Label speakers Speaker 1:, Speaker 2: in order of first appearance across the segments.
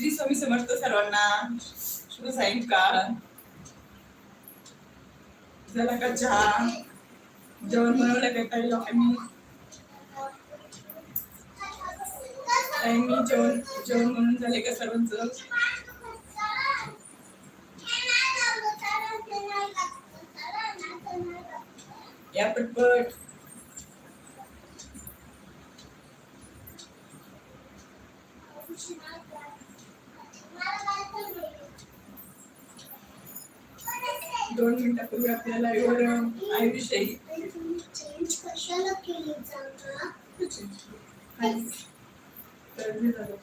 Speaker 1: श्री स्वामी समर्थ सर्वांना शुभ सायंकाळ झाला का चहा जेवण बनवलं का काही लोकांनी ताईंनी जेवण जेवण म्हणून झाले का सर्वांचं या पटपट दोन मिनिटापूर्वी आपल्याला एवढं आयुष्यही
Speaker 2: चेंज कशाला केली जागा
Speaker 1: तर हे झालं.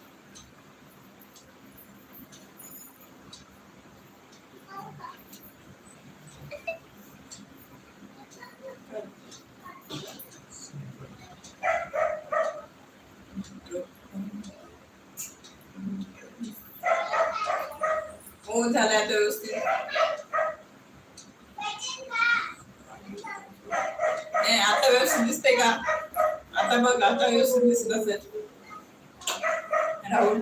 Speaker 1: हो बघ आता व्यवस्थित दिसत असेल राहुल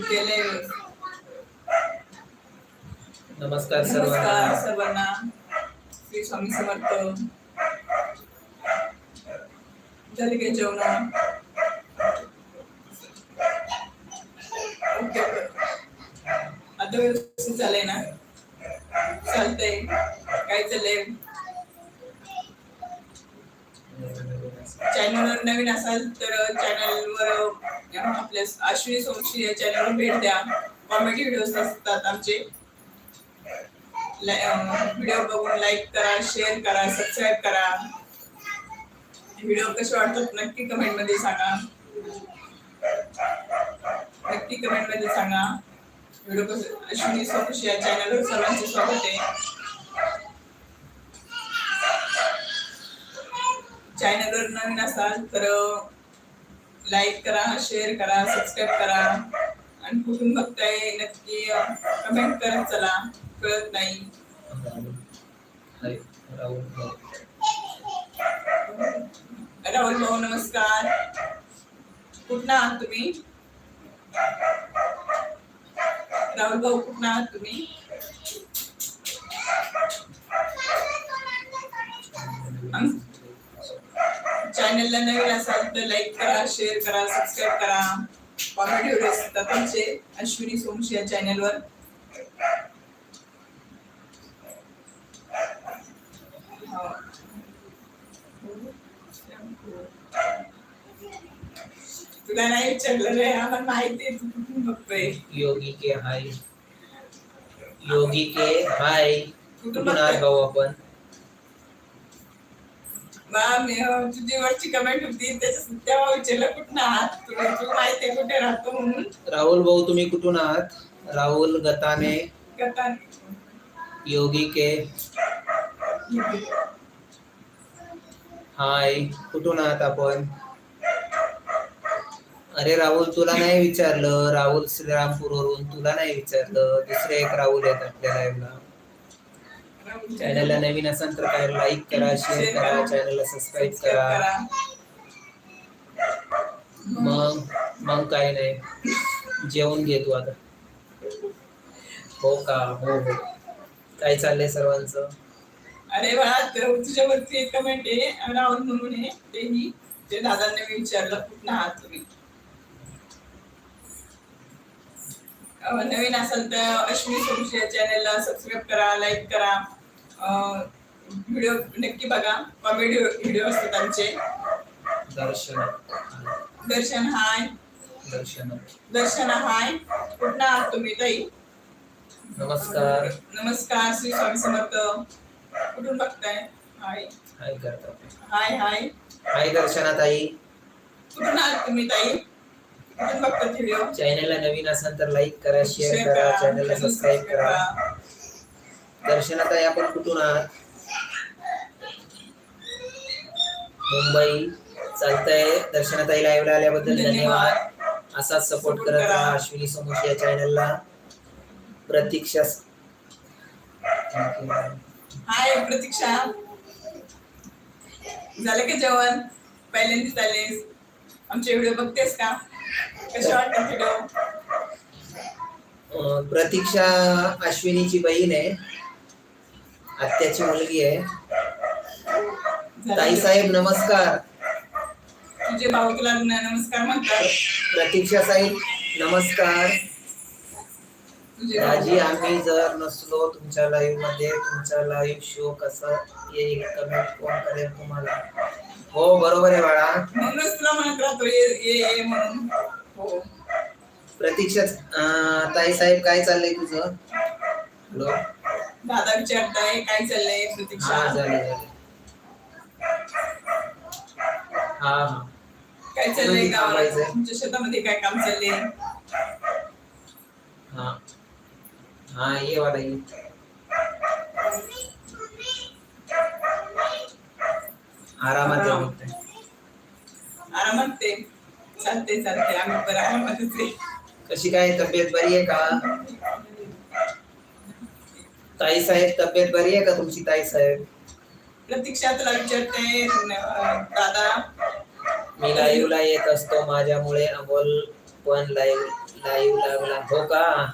Speaker 1: केलंय व्यवस्थित.
Speaker 3: नमस्कार सर्वांना
Speaker 1: श्री स्वामी समर्थ झाले काय काय चाललंय? चॅनलवर नवीन असाल तर चॅनलवर आपल्या अश्विनी सोमशी या चॅनलवर भेट द्या. कॉमेडी व्हिडिओज असतात आमचे. व्हिडिओ बघून लाईक करा शेअर करा सबस्क्राईब करा. व्हिडिओ कसे वाटतात नक्की कमेंटमध्ये सांगा. नक्की कमेंटमध्ये सांगा. व्हिडिओ कसं अश्विनी सोमशी या चॅनलवर सर्वांचे स्वागत आहे. चॅनलवर नवीन असाल तर लाईक करा शेअर करा सबस्क्राईब करा. आणि कुठून बघताय नक्की कमेंट करत चला. कळत नाही.
Speaker 3: राहुल भाऊ.
Speaker 1: नमस्कार. कुठं आहात तुम्ही? राहुल भाऊ कुठं आहात तुम्ही? चॅनलला नवीन असाल तर लाईक करा शेअर करा सबस्क्राईब करा. कॉमेडी व्हिडिओ असतात तुमचे अश्विनी सोमशी या चॅनलवर. तुला नाही विचारलं रे आम्हाला माहिती आहे तू कुठून बघतोय?
Speaker 3: योगी के हाय. योगी के हाय.
Speaker 1: कुठून
Speaker 3: भाऊ आपण?
Speaker 1: तुझी वरची कमेंट होती तेव्हा विचारलं कुठं आहात तुला माहिती कुठे राहतो म्हणून.
Speaker 3: राहुल भाऊ तुम्ही कुठून आहात? राहुल गताने.
Speaker 1: कथा
Speaker 3: योगी के. हाय कुठून आहात आपण? अरे राहुल तुला नाही विचारलं. राहुल श्रीरामपूरवरून तुला नाही विचारलं. दुसरे एक राहुल आहेत आपल्या लाईव्हला चॅनलला नवीन असाल तर काय लाईक करा शेअर करा चॅनलला सबस्क्राईब करा. मग मग काय नाही. जेवण घे तू आता. हो का? हो हो. काय चाललंय सर्वांचं?
Speaker 1: अरे वा तुझ्यावरती एक कमेंट आहे. राहुल म्हणून आहे. तेही ते दादांनी विचारलं कुठं आहात तुम्ही? नवीन असाल तर अश्विनी सोमशी या चॅनलला सबस्क्राईब करा लाईक करा. व्हिडिओ नक्की बघा. कॉमेडी व्हिडिओ असतात आमचे.
Speaker 3: दर्शन.
Speaker 1: दर्शन हाय.
Speaker 3: दर्शन.
Speaker 1: दर्शन हाय. कुठं आहात तुम्ही ताई?
Speaker 3: नमस्कार.
Speaker 1: नमस्कार श्री स्वामी समर्थ. कुठून बघताय? हाय.
Speaker 3: हाय
Speaker 1: हाय हाय.
Speaker 3: हाय दर्शना ताई.
Speaker 1: कुठून आहात तुम्ही ताई? कुठून बघतात व्हिडिओ?
Speaker 3: चॅनलला नवीन असाल तर लाईक करा शेअर करा चॅनलला सबस्क्राईब करा. दर्शना ताई आपण कुठून आहात? मुंबई. चालतंय. दर्शना ताई लाईव्हला आल्याबद्दल धन्यवाद. असाच सपोर्ट करत राहा अश्विनी समोश या चॅनलला प्रतीक्षा.
Speaker 1: हाय प्रतीक्षा. झालं का जेवण? पहिल्यांदा झाले आमचे व्हिडिओ बघतेस का? कसे वाटतात व्हिडिओ
Speaker 3: प्रतीक्षा अश्विनीची बहीण आहे. आत्याची मुलगी आहे. ताई साहेब नमस्कार.
Speaker 1: तुझे भाऊ तुला नमस्कार म्हणतात.
Speaker 3: प्रतीक्षा साहेब नमस्कार. दाजी आम्ही जर नसलो तुमच्या लाईव्हमध्ये तुमचा लाईव्ह शो कसा येईल कमेंट कोण करेल तुम्हाला? हो बरोबर आहे बाळा.
Speaker 1: म्हणूनच तुला म्हणत राहतो ये म्हणून. हो.
Speaker 3: प्रतीक्षा ताई साहेब काय चाललंय तुझं? हॅलो
Speaker 1: दादा विचारताय काय चाललंय
Speaker 3: हा
Speaker 1: प्रतीक्षा
Speaker 3: हा
Speaker 1: काय चाललंय गावाला. तुमच्या शेतामध्ये काय काम चाललंय?
Speaker 3: हा. हा ये वाला ये. आरामात फक्त.
Speaker 1: आरामात ते. चालते चालते आम्ही बरं आरामातच आहे.
Speaker 3: कशी काय तब्येत बरी आहे का? ताई साहेब तब्येत बरी आहे का तुमची ताई साहेब?
Speaker 1: प्रतीक्षा तुला विचारते दादा?
Speaker 3: मी लाईव्ह ला येत असतो माझ्यामुळे अमोल पण लाईव्ह लाईव्ह लागला हो का?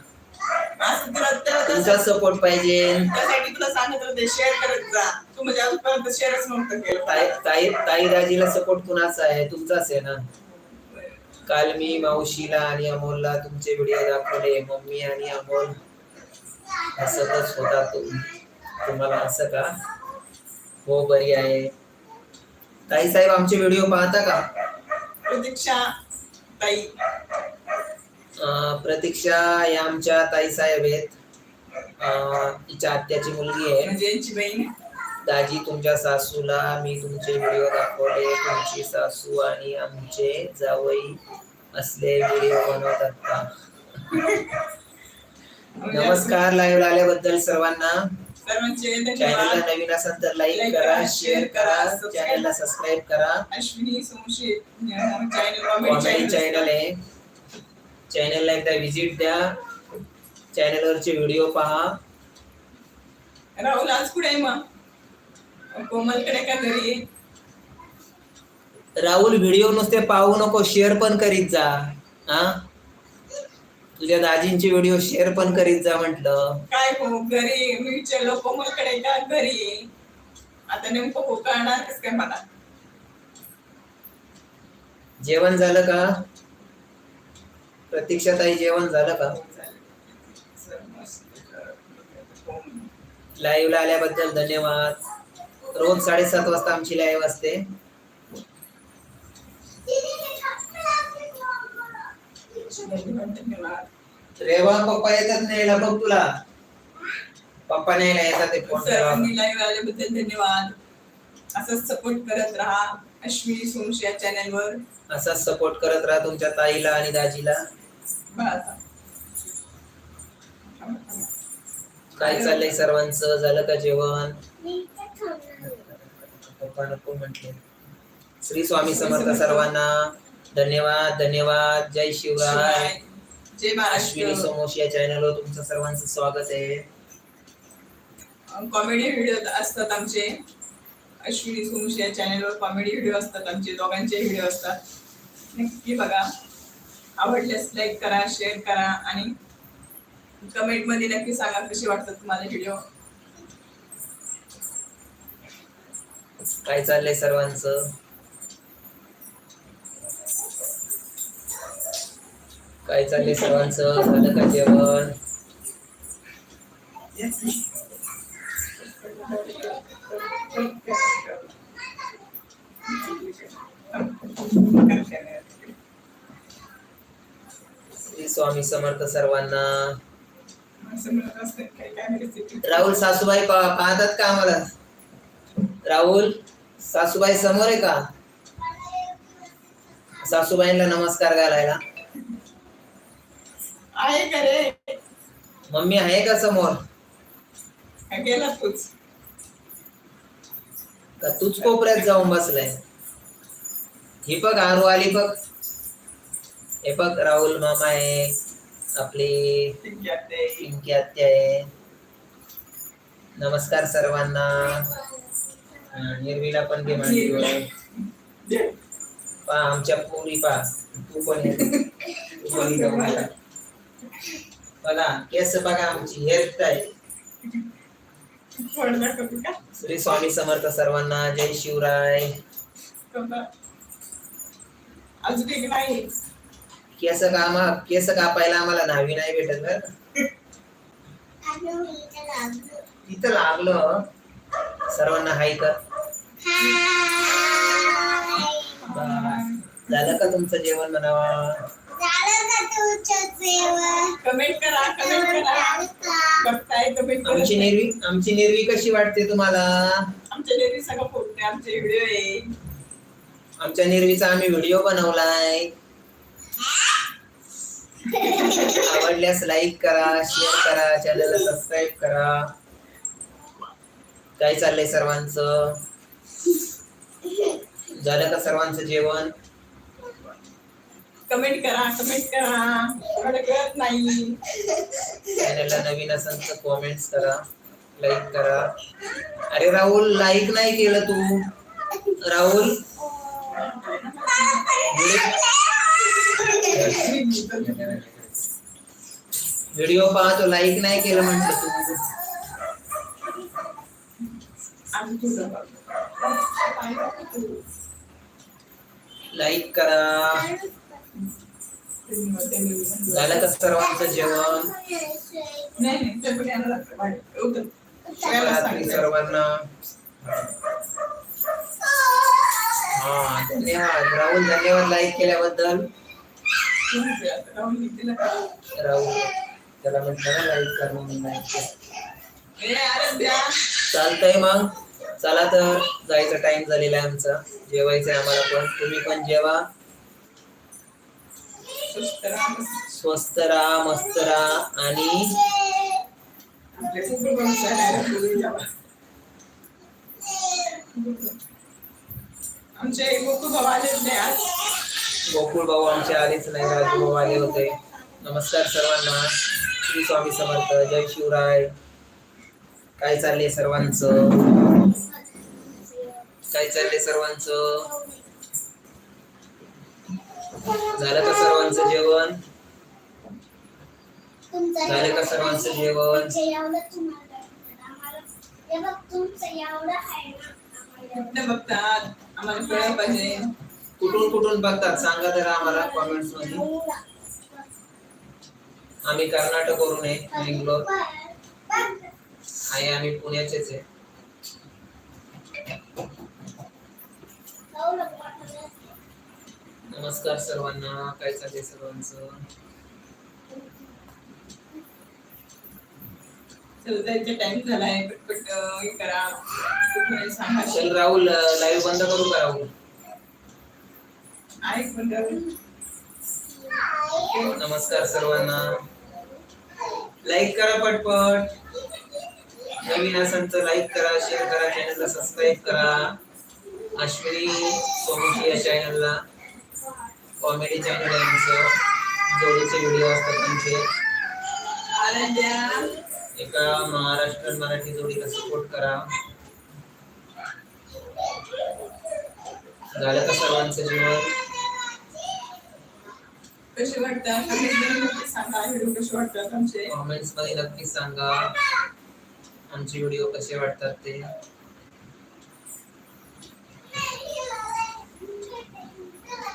Speaker 1: असं तुला त्या-
Speaker 3: तुमचा सपोर्ट पाहिजे.
Speaker 1: त्यासाठी तुला सांगत होते शेअर करत जा. तू म्हणजे अजूनपर्यंत शेअरच नव्हतं
Speaker 3: ताई ताई ताई दाजीला सपोर्ट कुणाचा आहे? तुमचाच आहे ना? काल मी मावशीला आणि अमोलला तुमचे व्हिडिओ दाखवले मम्मी आणि अमोल. हसतच होता तुम तुम्हाला असं का? हो बरी आहे. ताई साहेब आमचे व्हिडिओ पाहता का?
Speaker 1: प्रतीक्षा ताई.
Speaker 3: प्रतीक्षा या आमच्या ताई साहेब आहेत. तिच्या आत्याची मुलगी आहे.
Speaker 1: म्हणजे यांची बहीण
Speaker 3: दाजी तुमच्या सासूला मी तुमचे व्हिडिओ दाखवले. तुमची सासू आणि आमचे जावई असले व्हिडिओ बनवतात का? नमस्कार लाईव्ह आल्याबद्दल सर्वांना. चॅनलला नवीन असाल तर लाईक करा शेअर करा चॅनलला सबस्क्राईब करा.
Speaker 1: अश्विनी सोमशी चॅनल
Speaker 3: आहे. चॅनलला एकदा व्हिजिट द्या. चॅनलवरचे व्हिडिओ पहा.
Speaker 1: राहुल आज कुठे आहे मग? कोमलकडे का घरी?
Speaker 3: राहुल व्हिडिओ नुसते पाहू नको शेअर पण करीत जा. हा? तुझ्या दाजींचे व्हिडिओ शेअर पण करीत जा म्हंटल.
Speaker 1: काय हो घरी मी विचारलं कोमलकडे का? घरी आता नेमकं हो कळणार कसं काय मला?
Speaker 3: जेवण झालं का? प्रतीक्षाताई जेवण झालं का? लाईव्ह ला आल्याबद्दल धन्यवाद. रोज साडेसात वाजता आमची लाईव्ह असते.
Speaker 1: धन्यवाद
Speaker 3: रेवा पप्पा येतात न्यायला बघ तुला. पप्पा न्यायला येतात ते फोन
Speaker 1: सर्वांनी लाईव्ह आल्याबद्दल धन्यवाद. असंच सपोर्ट करत राहा अश्विनी सोमशी या चॅनलवर
Speaker 3: असाच सपोर्ट करत राहा तुमच्या ताईला आणि दाजीला. काय चाललंय सर्वांचं? झालं का जेवण? पप्पा नको म्हटले. श्री स्वामी समर्थ. सर्वांना धन्यवाद धन्यवाद. जय शिवराय.
Speaker 1: जय
Speaker 3: अश्विनी
Speaker 1: महाराष्ट्र
Speaker 3: समोश या चॅनलवर तुमचं सर्वांचं स्वागत आहे.
Speaker 1: कॉमेडी व्हिडिओ असतात आमचे. अश्विनी सोमशी या चॅनलवर कॉमेडी व्हिडिओ असतात आमचे. दोघांचे व्हिडिओ असतात. नक्की बघा. आवडल्यास लाईक करा शेअर करा आणि कमेंटमध्ये नक्की सांगा कसे वाटतात तुम्हाला व्हिडिओ
Speaker 3: काय चाललंय सर्वांचं? काय चाललंय सर्वांचं? झालं का जेवण? स्वामी समर्थ सर्वांना. राहुल सासूबाई पाहतात का आम्हाला? राहुल सासूबाई समोर आहे का? सासूबाईंना नमस्कार घालायला.
Speaker 1: आहे का रे?
Speaker 3: मम्मी आहे का समोर?
Speaker 1: काय गेला तूच.
Speaker 3: का तूच कोपऱ्यात जाऊन बसलाय? ही बघ आरू आली बघ. हे बघ राहुल मामा आहे आपली
Speaker 1: आहे.
Speaker 3: पिंकी आत्या आहे. नमस्कार सर्वांना. हा, निर्वीला पण
Speaker 1: दे.
Speaker 3: पा आमच्या पोरी पा. तू पण ये. तू पण बघा. केस बघा आमची
Speaker 1: दाखवते का
Speaker 3: श्री स्वामी समर्थ सर्वांना. जय शिवराय. केस कामा केस कापायला आम्हाला नावी नाही भेटत बरं. तिथं लागलं. सर्वांना हाय कर. झालं का तुमचं जेवण म्हणावा?
Speaker 1: कमेंट करा कमेंट करा.
Speaker 2: झालं का?
Speaker 1: बघताय कमेंट
Speaker 3: आमची निर्वी आमची निर्वी कशी वाटते तुम्हाला?
Speaker 1: आमच्या लेडी सगळं फोटो आमचे व्हिडिओ आहे.
Speaker 3: आमच्या निर्वीचा आम्ही व्हिडिओ बनवलाय. आवडल्यास लाईक करा शेअर करा चॅनलला सबस्क्राईब करा. काय चाललंय सर्वांचं? झालं का सर्वांचं जेवण?
Speaker 1: कमेंट करा कमेंट करा. मला कळत नाही.
Speaker 3: चॅनलला नवीन असेल तर कॉमेंट्स करा लाईक करा. अरे राहुल लाईक नाही केलं तू. राहुल? व्हिडिओ पाहतो लाईक नाही केलं म्हटलं तू. लाईक करा. झालं का सर्वांचं जेवण? रात्री. सर्वांना. हा धन्यवाद राहुल धन्यवाद लाईक केल्याबद्दल.
Speaker 1: राहुल
Speaker 3: त्याला म्हटलं ना लाईक कर म्हणून. चालतंय मग. चला तर जायचा टाइम झालेला आहे आमचा. जेवायचंय आम्हाला पण. तुम्ही पण जेवा.
Speaker 1: सुस्त राहा.
Speaker 3: स्वस्त राहा मस्त राहा आणि?
Speaker 1: आपले कुकुर पण चालायला बोलून जावा. आमचे गोकू भाऊ आलेच नाही आज.
Speaker 3: गोकुळ भाऊ आमचे आलेच नाही. राजू भाऊ आले होते. नमस्कार सर्वांना. श्री स्वामी समर्थ. जय शिवराय. काय चाललंय सर्वांचं? काय चाललंय सर्वांचं? झालं का सर्वांचं जेवण? झालं का सर्वांचं जेवण?
Speaker 2: हे
Speaker 3: कुठून कुठून बघतात? सांगा जरा आम्हाला कॉमेंट्समध्ये. आम्ही कर्नाटक वरून आहे बेंगलोर. आहे आम्ही पुण्याचेच आहे. नमस्कार सर्वांना काय चाललंय सर्वांचं?
Speaker 1: टाइम झालाय पटपट अं, हे करा. कुठे सांगा?
Speaker 3: चल राहुल लाईव्ह बंद करू का राहुल?
Speaker 1: ऐक पण राहुल.
Speaker 3: नमस्कार सर्वांना. लाईक करा पटपट. नवीन असेल तर लाईक करा शेअर करा चॅनलला सबस्क्राईब करा. अश्विनी सोमशी या चॅनलला कॉमेडी चॅनल आहे आमचं. जोडीचे व्हिडिओ असतात त्यांचे एका महाराष्ट्र मराठी जोडीला सपोर्ट करा. झालं का सर्वांचं जेवण?
Speaker 1: कसे वाटतात कमेंट नक्की सांगा. व्हिडिओ कसे वाटतात आमचे?
Speaker 3: कॉमेंट्समध्ये नक्की सांगा. आमचे व्हिडिओ कसे वाटतात ते?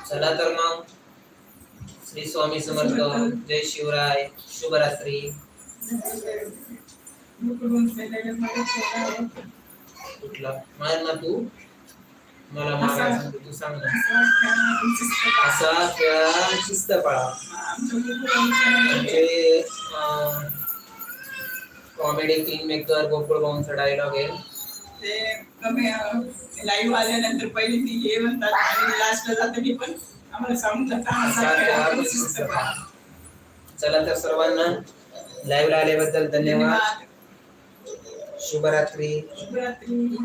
Speaker 3: चला तर मग. श्री स्वामी समर्थ. जय शिवराय. शुभरात्री. कुठला? मार ना तू? मला तू सांग ना.
Speaker 1: असं
Speaker 3: खेळा शिस्त पाळा आमचे कॉमेडी किंग मेकर गोकुळ भाऊंचा डायलॉग आहे.
Speaker 1: ते कमी लाईव्ह आल्यानंतर पहिले ती हे म्हणतात आणि लास्टला जाते ती पण आम्हाला सांगून जातात
Speaker 3: चला तर सर्वांना लाईव्ह आल्याबद्दल धन्यवाद.
Speaker 1: धन्यवाद.
Speaker 3: शुभरात्री.
Speaker 1: शुभरात्री.